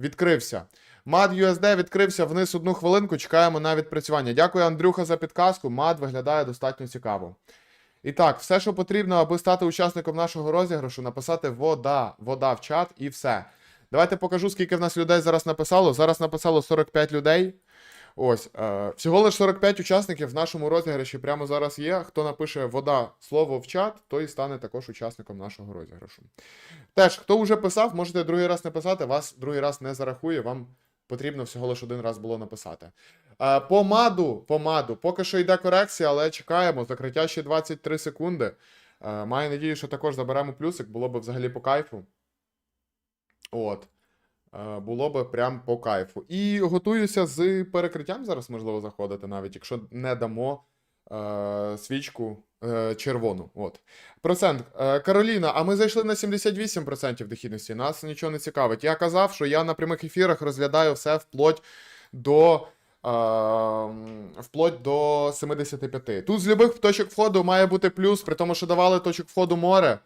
Відкрився. Мад USD відкрився вниз одну хвилинку. Чекаємо на відпрацювання. Дякую, Андрюха, за підказку. Мад виглядає достатньо цікаво. І так, все, що потрібно, аби стати учасником нашого розіграшу, написати вода, вода в чат і все. Давайте покажу, скільки в нас людей зараз написало. Зараз написало 45 людей. Ось, е, всього лише 45 учасників в нашому розіграші прямо зараз є. Хто напише вода слово в чат, той стане також учасником нашого розіграшу. Теж, хто вже писав, можете другий раз написати, вас другий раз не зарахує, вам потрібно всього лише один раз було написати. Е, по маду, по маду, поки що йде корекція, але чекаємо. Закриття ще 23 секунди. Е, маю надію, що також заберемо плюсик, було б взагалі по кайфу. От. Е, Було би прям по кайфу. І готуюся з перекриттям зараз, можливо, заходити, навіть якщо не дамо е, свічку е, червону. От. Процент. Е, Кароліна, а ми зайшли на 78% дохідності. Нас нічого не цікавить. Я казав, що я на прямих ефірах розглядаю все вплоть до. е, Вплоть до 75. Тут з любих точок входу має бути плюс, при тому, що давали точок входу море.